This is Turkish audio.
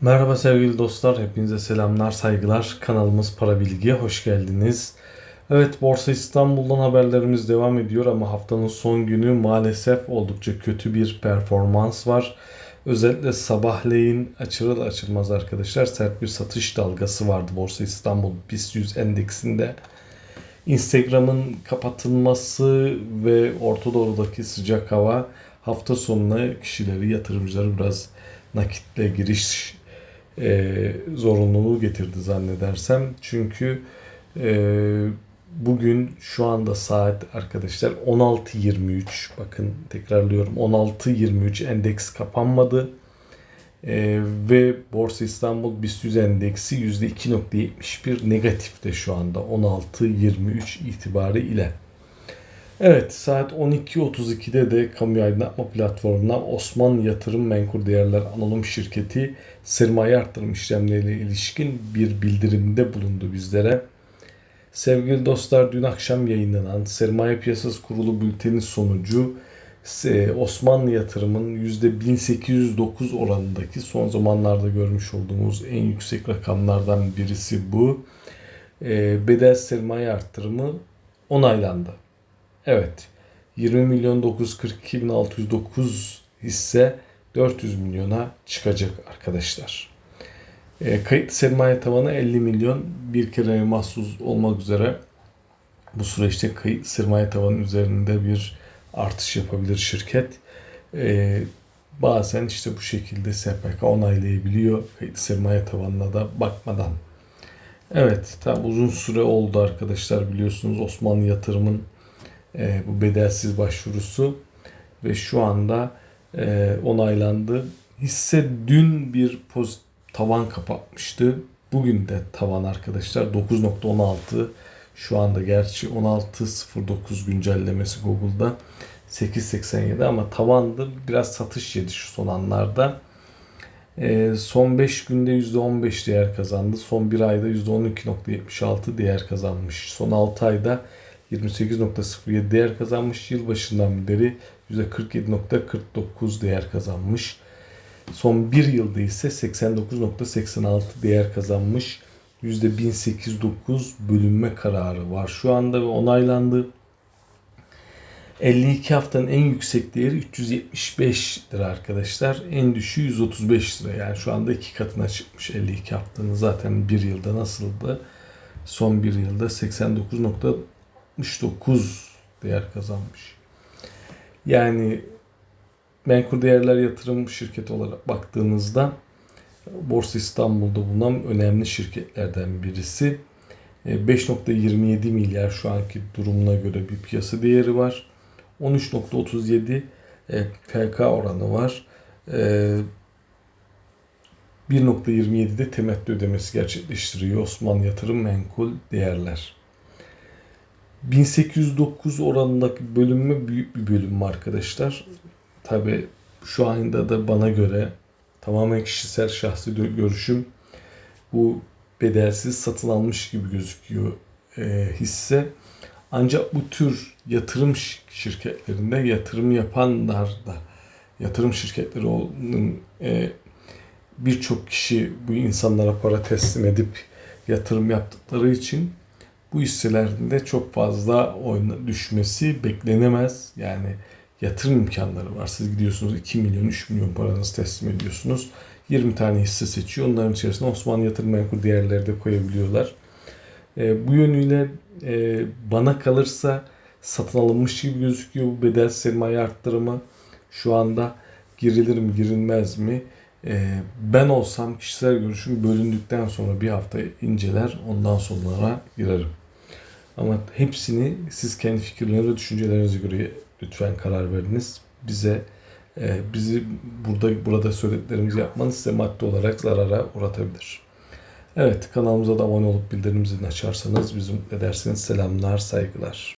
Merhaba sevgili dostlar, hepinize selamlar, saygılar. Kanalımız Para Bilgi'ye hoş geldiniz. Evet, Borsa İstanbul'dan haberlerimiz devam ediyor ama haftanın son günü maalesef oldukça kötü bir performans var. Özellikle sabahleyin açılır açılmaz arkadaşlar sert bir satış dalgası vardı Borsa İstanbul BIST 100 endeksinde. Instagram'ın kapatılması ve Orta Doğu'daki sıcak hava hafta sonuna kişileri, yatırımcıları biraz nakitle giriş e, zorunluluğu getirdi zannedersem. Çünkü e, bugün şu anda saat arkadaşlar 16.23 bakın tekrarlıyorum 16.23 endeks kapanmadı. E, ve Borsa İstanbul BIST 100 endeksi %2.71 negatifte şu anda 16.23 itibarı ile. Evet saat 12.32'de de kamu aydınlatma platformuna Osman Yatırım Menkul Değerler Anonim Şirketi sermaye arttırım işlemleriyle ilişkin bir bildirimde bulundu bizlere. Sevgili dostlar dün akşam yayınlanan Sermaye Piyasası Kurulu bültenin sonucu Osmanlı yatırımın %1809 oranındaki son zamanlarda görmüş olduğumuz en yüksek rakamlardan birisi bu. Bedel sermaye arttırımı onaylandı. Evet. 20 milyon 942 bin 609 hisse 400 milyona çıkacak arkadaşlar. E, kayıt sermaye tavanı 50 milyon bir kere mahsus olmak üzere bu süreçte kayıt sermaye tavanı üzerinde bir artış yapabilir şirket. E, bazen işte bu şekilde SPK onaylayabiliyor kayıt sermaye tavanına da bakmadan. Evet tam uzun süre oldu arkadaşlar biliyorsunuz Osmanlı yatırımın e, bu bedelsiz başvurusu ve şu anda e, onaylandı. Hisse dün bir pozitif tavan kapatmıştı. Bugün de tavan arkadaşlar 9.16 şu anda gerçi 16.09 güncellemesi Google'da 8.87 ama tavandı. Biraz satış yedi şu son anlarda. E, son 5 günde %15 değer kazandı. Son 1 ayda %12.76 değer kazanmış. Son 6 ayda 28.07 değer kazanmış. Yılbaşından beri %47.49 değer kazanmış. Son bir yılda ise 89.86 değer kazanmış. %1809 bölünme kararı var şu anda ve onaylandı. 52 haftanın en yüksek değeri 375 lira arkadaşlar. En düşüğü 135 lira. Yani şu anda iki katına çıkmış 52 haftanın. Zaten bir yılda nasıldı? Son bir yılda 89.69 değer kazanmış. Yani menkul değerler yatırım şirketi olarak baktığınızda Borsa İstanbul'da bulunan önemli şirketlerden birisi. 5.27 milyar şu anki durumuna göre bir piyasa değeri var. 13.37 FK oranı var. 1.27'de temettü ödemesi gerçekleştiriyor Osmanlı Yatırım Menkul Değerler. 1809 oranındaki bölünme büyük bir bölüm arkadaşlar. Tabi şu anda da bana göre tamamen kişisel şahsi görüşüm bu bedelsiz satın almış gibi gözüküyor e, hisse. Ancak bu tür yatırım şirketlerinde yatırım yapanlar da yatırım şirketleri onun e, birçok kişi bu insanlara para teslim edip yatırım yaptıkları için bu hisselerinde çok fazla oyuna düşmesi beklenemez. Yani yatırım imkanları var. Siz gidiyorsunuz 2 milyon 3 milyon paranızı teslim ediyorsunuz. 20 tane hisse seçiyor. Onların içerisinde Osmanlı Yatırım Menkul değerleri de koyabiliyorlar. E, bu yönüyle e, bana kalırsa satın alınmış gibi gözüküyor bu bedel sermaye arttırımı. Şu anda girilir mi girilmez mi? E, ben olsam kişisel görüşüm bölündükten sonra bir hafta inceler ondan sonra girerim. Ama hepsini siz kendi fikirlerinize düşüncelerinize göre lütfen karar veriniz. Bize e, bizi burada burada söylediklerimizi yapmanız size maddi olarak zarara uğratabilir. Evet kanalımıza da abone olup bildirim açarsanız bizim edersiniz. Selamlar, saygılar.